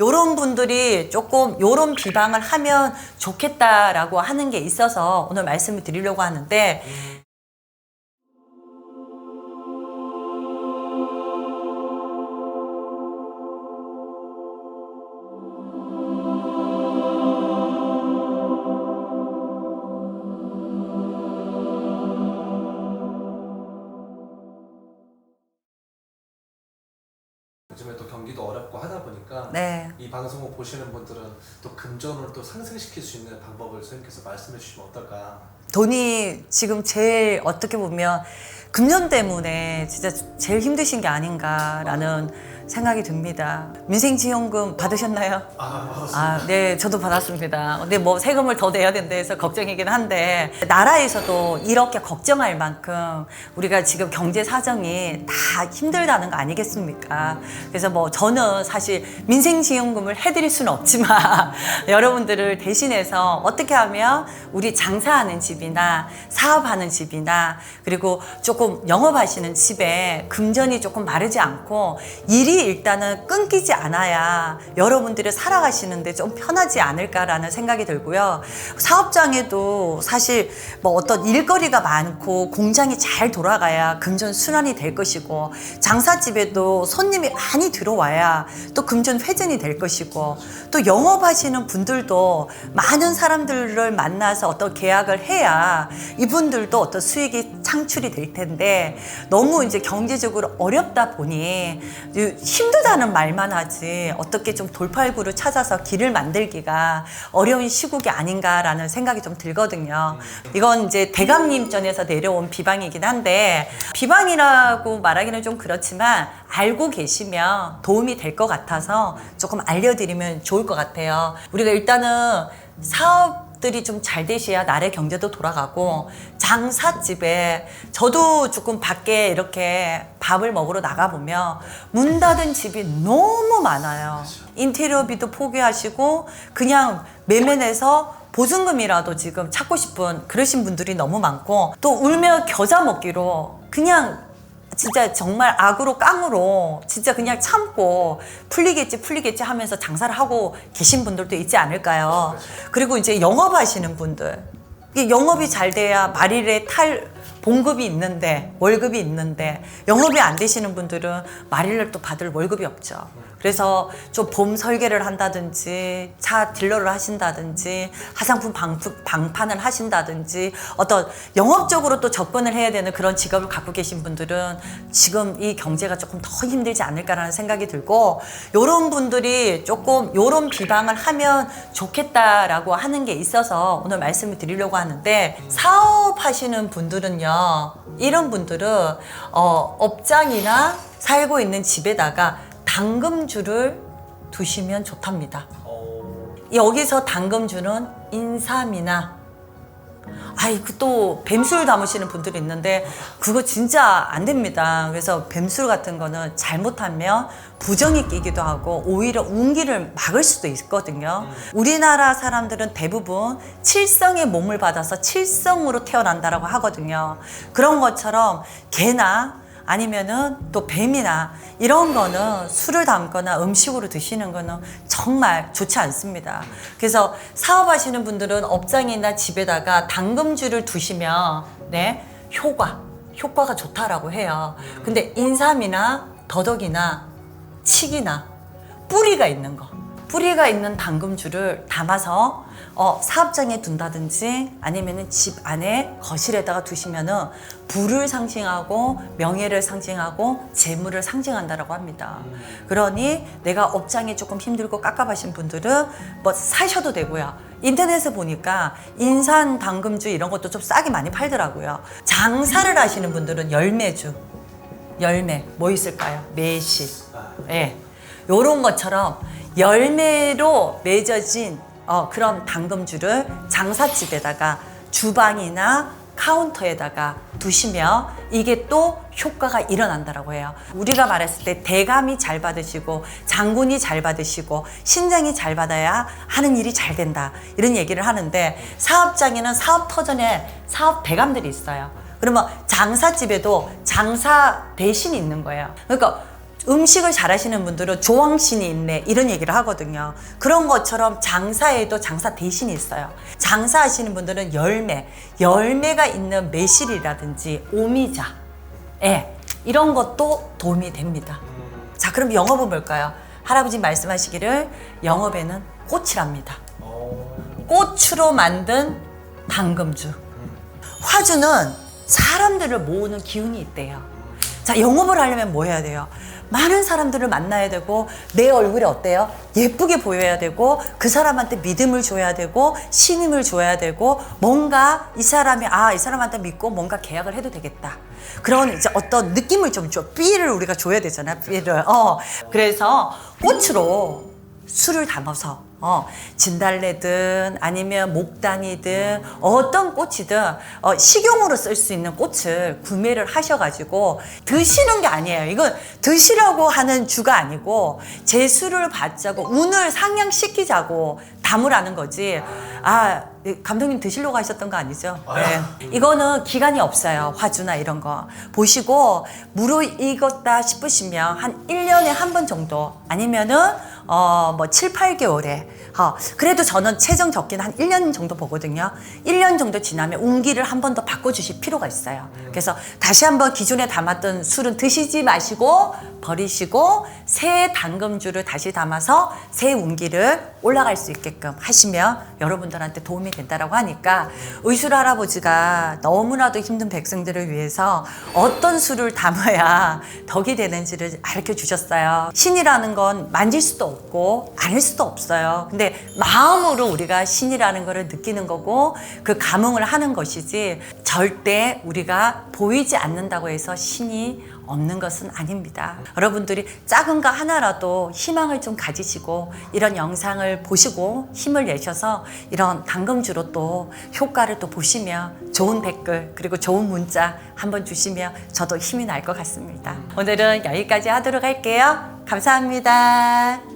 요런 분들이 조금 요런 비방을 하면 좋겠다라고 하는 게 있어서 오늘 말씀을 드리려고 하는데 경기도 어렵고 하다 보니까 네. 이 방송을 보시는 분들은 또 금전을 또 상승시킬 수 있는 방법을 선생님께서 말씀해 주시면 어떨까? 돈이 지금 제일 어떻게 보면 금전 때문에 진짜 제일 힘드신 게 아닌가라는 생각이 듭니다. 민생지원금 받으셨나요? 아. 아, 네, 저도 받았습니다. 근데 뭐 세금을 더 내야 된다 해서 걱정이긴 한데 나라에서도 이렇게 걱정할 만큼 우리가 지금 경제 사정이 다 힘들다는 거 아니겠습니까? 그래서 뭐 저는 사실 민생지원금을 해드릴 수는 없지만 여러분들을 대신해서 어떻게 하면 우리 장사하는 집이나 사업하는 집이나 그리고 조금 영업하시는 집에 금전이 조금 마르지 않고 일이 일단은 끊기지 않아야 여러분들이 살아가시는데 좀 편하지 않을까라는 생각이 들고요. 사업장에도 사실 뭐 어떤 일거리가 많고 공장이 잘 돌아가야 금전 순환이 될 것이고 장사집에도 손님이 많이 들어와야 또 금전 회전이 될 것이고 또 영업하시는 분들도 많은 사람들을 만나서 어떤 계약을 해야 이분들도 어떤 수익이 창출이 될 텐데 너무 이제 경제적으로 어렵다 보니 힘들다는 말만 하지 어떻게 좀 돌팔구를 찾아서 길을 만들기가 어려운 시국이 아닌가라는 생각이 좀 들거든요. 이건 이제 대감님 전에서 내려온 비방이긴 한데 비방이라고 말하기는 좀 그렇지만 알고 계시면 도움이 될 것 같아서 조금 알려드리면 좋을 것 같아요. 우리가 일단은 사업 들이 좀 잘 되셔야 나라의 경제도 돌아가고 장사집에 저도 조금 밖에 이렇게 밥을 먹으러 나가 보면 문 닫은 집이 너무 많아요. 인테리어비도 포기하시고 그냥 매매내서 보증금이라도 지금 찾고 싶은 그러신 분들이 너무 많고 또 울며 겨자 먹기로 그냥 진짜 정말 악으로 깡으로 진짜 그냥 참고 풀리겠지 풀리겠지 하면서 장사를 하고 계신 분들도 있지 않을까요? 그리고 이제 영업하시는 분들 이 영업이 잘 돼야 말일에 탈 봉급이 있는데 월급이 있는데 영업이 안 되시는 분들은 말일날 또 받을 월급이 없죠. 그래서 좀 봄 설계를 한다든지 차 딜러를 하신다든지 화장품 방프, 방판을 하신다든지 어떤 영업적으로 또 접근을 해야 되는 그런 직업을 갖고 계신 분들은 지금 이 경제가 조금 더 힘들지 않을까라는 생각이 들고 요런 분들이 조금 요런 비방을 하면 좋겠다라고 하는 게 있어서 오늘 말씀을 드리려고 하는데 사업하시는 분들은요 이런 분들은 어, 업장이나 살고 있는 집에다가 당금주를 두시면 좋답니다. 어, 여기서 당금주는 인삼이나 아이 그또 뱀술 담으시는 분들이 있는데 그거 진짜 안 됩니다. 그래서 뱀술 같은 거는 잘못하면 부정이 끼기도 하고 오히려 운기를 막을 수도 있거든요. 우리나라 사람들은 대부분 칠성의 몸을 받아서 칠성으로 태어난다라고 하거든요. 그런 것처럼 개나 아니면은 또 뱀이나 이런 거는 술을 담거나 음식으로 드시는 거는 정말 좋지 않습니다. 그래서 사업하시는 분들은 업장이나 집에다가 당금주를 두시면 네 효과 효과가 좋다라고 해요. 근데 인삼이나 더덕이나 칡이나 뿌리가 있는 거 뿌리가 있는 당금주를 담아서 어, 사업장에 둔다든지 아니면은 집 안에 거실에다가 두시면은 부를 상징하고 명예를 상징하고 재물을 상징한다라고 합니다. 그러니 내가 업장이 조금 힘들고 깝깝하신 분들은 뭐 사셔도 되고요. 인터넷에 보니까 인산 당금주 이런 것도 좀 싸게 많이 팔더라고요. 장사를 하시는 분들은 열매주, 열매 뭐 있을까요? 매실. 아, 예. 요런 것처럼 열매로 맺어진 어, 그런 당금주를 장사집에다가 주방이나 카운터에다가 두시면 이게 또 효과가 일어난다라고 해요. 우리가 말했을 때 대감이 잘 받으시고 장군이 잘 받으시고 신장이 잘 받아야 하는 일이 잘 된다. 이런 얘기를 하는데 사업장에는 사업 터전에 사업 대감들이 있어요. 그러면 장사집에도 장사 대신이 있는 거예요. 그러니까 음식을 잘하시는 분들은 조왕신이 있네 이런 얘기를 하거든요. 그런 것처럼 장사에도 장사 대신이 있어요. 장사하시는 분들은 열매, 열매가 있는 매실이라든지 오미자, 예, 이런 것도 도움이 됩니다. 자, 그럼 영업은 뭘까요? 할아버지 말씀하시기를 영업에는 꽃이랍니다. 어, 꽃으로 만든 당금주. 화주는 사람들을 모으는 기운이 있대요. 자, 영업을 하려면 뭐 해야 돼요? 많은 사람들을 만나야 되고, 내 얼굴이 어때요? 예쁘게 보여야 되고, 그 사람한테 믿음을 줘야 되고, 신임을 줘야 되고, 뭔가 이 사람이, 아, 이 사람한테 믿고 뭔가 계약을 해도 되겠다. 그런 이제 어떤 느낌을 좀 줘. 삐를 우리가 줘야 되잖아, 삐를. 어. 그래서 꽃으로 술을 담아서 어, 진달래든 아니면 목당이든 어떤 꽃이든 어, 식용으로 쓸 수 있는 꽃을 구매를 하셔가지고 드시는 게 아니에요. 이건 드시려고 하는 주가 아니고 제 술을 받자고 운을 상향시키자고 담으라는 거지. 아 네, 감독님 드시려고 하셨던 거 아니죠? 네. 이거는 기간이 없어요. 화주나 이런 거. 보시고 무르익었다 싶으시면 한 1년에 한 번 정도 아니면은 어, 뭐 7, 8개월에 어, 그래도 저는 최종 적기는 한 1년 정도 보거든요. 1년 정도 지나면 운기를 한 번 더 바꿔주실 필요가 있어요. 그래서 다시 한번 기존에 담았던 술은 드시지 마시고 버리시고 새 당금주를 다시 담아서 새 운기를 올라갈 수 있게끔 하시면 여러분들한테 도움이 된다라고 하니까 의술 할아버지가 너무나도 힘든 백성들을 위해서 어떤 술을 담아야 덕이 되는지를 가르쳐 주셨어요. 신이라는 건 만질 수도 없고 아닐 수도 없어요. 근데 마음으로 우리가 신이라는 거를 느끼는 거고 그 감흥을 하는 것이지 절대 우리가 보이지 않는다고 해서 신이 없는 것은 아닙니다. 여러분들이 작은 거 하나라도 희망을 좀 가지시고 이런 영상을 보시고 힘을 내셔서 이런 당금주로 또 효과를 또 보시면 좋은 댓글 그리고 좋은 문자 한번 주시면 저도 힘이 날 것 같습니다. 오늘은 여기까지 하도록 할게요. 감사합니다.